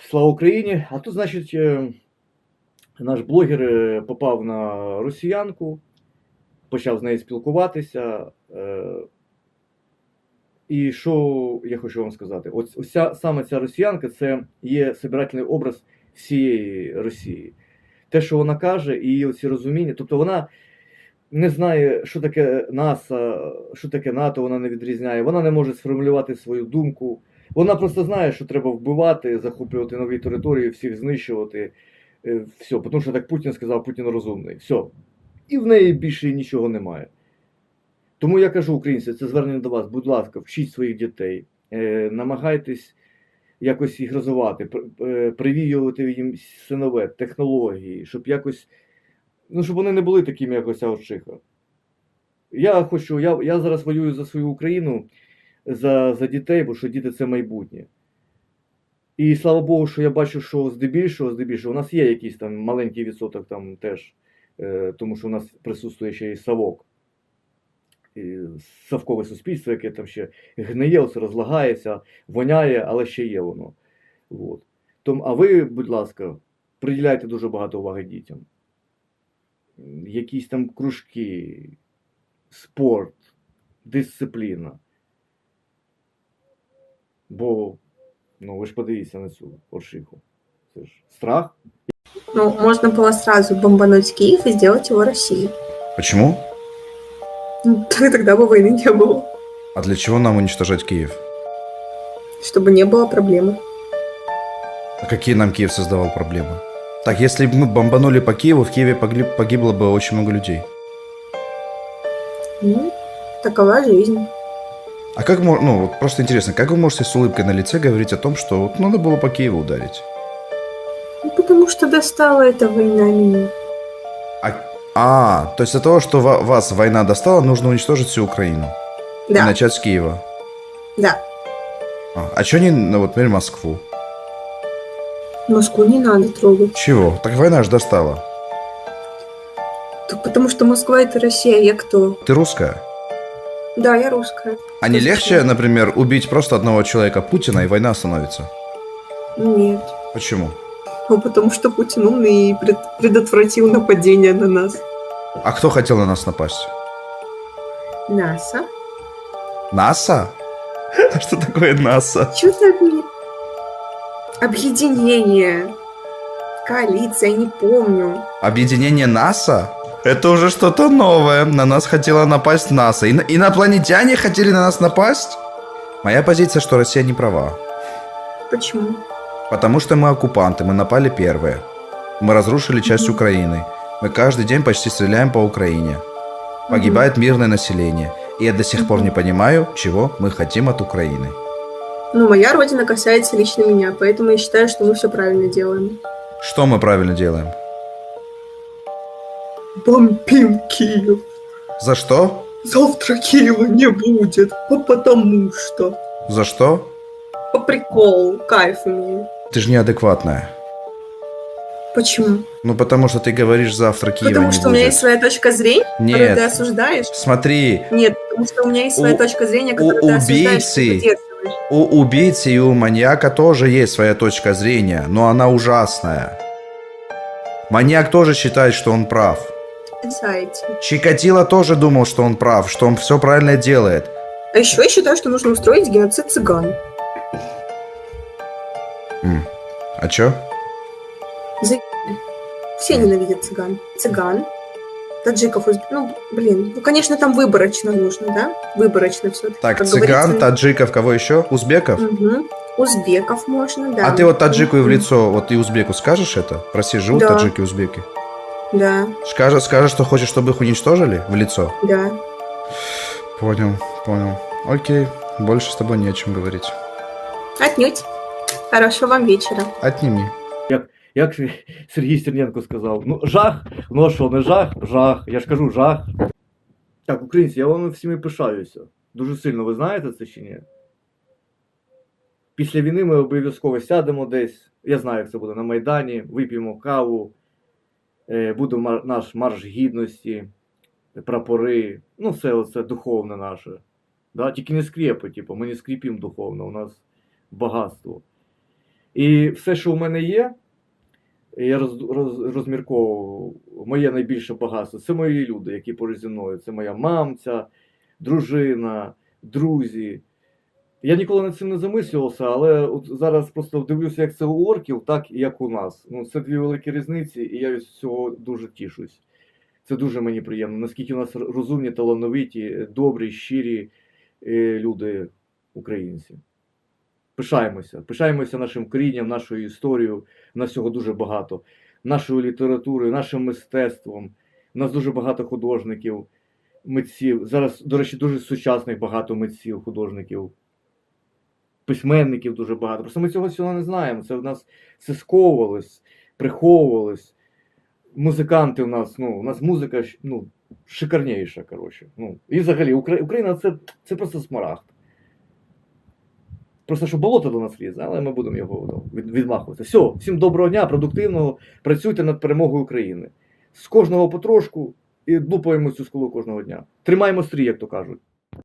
Слава Україні! А тут, значить, е, наш блогер е, попав на росіянку, почав з нею спілкуватися. е, І що я хочу вам сказати? Ось ось саме ця росіянка це є собирательний образ всієї Росії. Те, що вона каже, і її оці розуміння, тобто вона не знає, що таке НАСА, що таке НАТО, вона не відрізняє, вона не може сформулювати свою думку. Вона просто знає, що треба вбивати, захоплювати нові території, всіх знищувати. Е, Все, тому що так Путін сказав, Путін розумний. Все. І в неї більше нічого немає. Тому я кажу, українці, це звернення до вас, будь ласка, вчіть своїх дітей, е, намагайтесь якось їх розвивати, е, привіювати їм синове, технології, щоб якось, ну, щоб вони не були такими, як оця Очиха. Я хочу, я, я зараз воюю за свою Україну, за, за дітей, бо що діти це майбутнє. І слава Богу, що я бачу, що здебільшого, здебільшого, у нас є якийсь там маленький відсоток там теж, е, тому що у нас присутствує ще і совок. І совкове суспільство, яке там ще гниє, оце розлагається, воняє, але ще є воно. От. Тому, а ви, будь ласка, приділяйте дуже багато уваги дітям. Якісь там кружки, спорт, дисципліна. Бо, ну, ви ж подивіться на цю оршиху. Це ж страх. Ну, можно было сразу бомбануть Киев и сделать его Россией. Почему? Ну, Тогда бы войны не было, А для чего нам уничтожать Киев? чтобы не было проблемы. А какие нам Киев создавал проблемы? Так, если бы мы бомбанули по Киеву, в Киеве погли- погибло бы очень много людей. Ну, такова жизнь. А как можно, ну, вот просто интересно, как вы можете с улыбкой на лице говорить о том, что вот надо было по Киеву ударить? Ну, потому что достала эта война меня. А, а то есть из-за того, что ва- вас война достала, нужно уничтожить всю Украину. И Да, начать с Киева. да. А, а что не, ну, вот, например, Москву? Москву не надо трогать. Чего? Так война же достала. Так потому что Москва это Россия, я кто? Ты русская. Да, я русская. А не легче, например, убить просто одного человека Путина, и война остановится? Нет. Почему? Ну, потому что Путин умный и пред- предотвратил нападение на нас. А кто хотел на нас напасть? НАСА? НАСА? А что такое НАСА? Что за объ- объединение? Коалиция, я не помню. Объединение НАСА? Это уже что-то новое. На нас хотела напасть НАСА. Ино- инопланетяне хотели на нас напасть? Моя позиция, что Россия не права. Почему? Потому что мы оккупанты, мы напали первые. Мы разрушили часть Мгм. Украины. Мы каждый день почти стреляем по Украине. Погибает мирное население. И я до сих пор не понимаю, чего мы хотим от Украины. Ну, моя родина касается лично меня, поэтому я считаю, что мы все правильно делаем. Что мы правильно делаем? Бомбим Киев. За что? Завтра Киева не будет, а потому что. За что? По приколу, кайф имею. Ты же неадекватная. Почему? Ну, потому что ты говоришь, завтра Киева потому не что будет. у меня есть своя точка зрения, которую Нет. ты осуждаешь. Смотри, Нет, потому что у меня есть своя У- точка зрения, у которую ты осуждаешь убийцы поддерживаешь. у убийцы и у маньяка тоже есть своя точка зрения, но она ужасная. Маньяк тоже считает, что он прав. Чикатило тоже думал, что он прав, что он все правильно делает. А еще я считаю, что нужно устроить геноцид цыган. М, А чё? Все ненавидят цыган. Цыган, таджиков, узб- ну, блин, ну, конечно, там выборочно нужно, да? Выборочно все. Так, цыган, таджиков, кого еще? Узбеков? Узбеков можно, да. А ты вот таджику и в лицо, вот и узбеку скажешь это? В России живут Да. таджики узбеки. Да, Скажешь, скажешь, что хочешь, чтобы их уничтожили в лицо? да. Понял, понял. Окей, больше с тобой не о чем говорить. Отнюдь. Хорошего вам вечера. Отними. Як же Сергій Стерненко сказав, ну жах, ну а що, не жах, жах. Я ж кажу, жах. Так, українці, я вам всіми пишаюся. Дуже сильно, ви знаєте це чи ні? Після війни ми обов'язково сядемо десь. Я знаю, як це буде на Майдані, вип'ємо каву, буде наш марш гідності, прапори, ну, все це духовне наше. Да? Тільки не скрепи, типу, ми не скріпимо духовно, у нас багатство. І все, що в мене є, я роз, роз, розмірковував, моє найбільше багатство це мої люди, які поруч зі мною. Це моя мамця, дружина, друзі. Я ніколи над цим не замислювався, але от зараз просто дивлюся, як це у орків, так і як у нас. Ну, це дві великі різниці, і я від цього дуже тішусь. Це дуже мені приємно, наскільки у нас розумні, талановиті, добрі, щирі е, люди, українці. Пишаємося, пишаємося нашим корінням, нашою історією. У нас цього дуже багато. Нашою літературою, нашим мистецтвом. У нас дуже багато художників, митців. Зараз, до речі, дуже сучасних багато митців, художників, письменників дуже багато. Просто ми цього всього не знаємо. Це в нас все сковувалось, приховувалось. Музиканти у нас, ну, у нас музика ну, шикарніша, коротше. Ну, і взагалі, Укра- Україна це, це просто смарагд. Просто що болото до нас лізе, але ми будемо його ну, відмахувати. Все, всім доброго дня, продуктивного. Працюйте над перемогою України. З кожного потрошку і лупаємо цю скулу кожного дня. Тримаємо стрій, як то кажуть.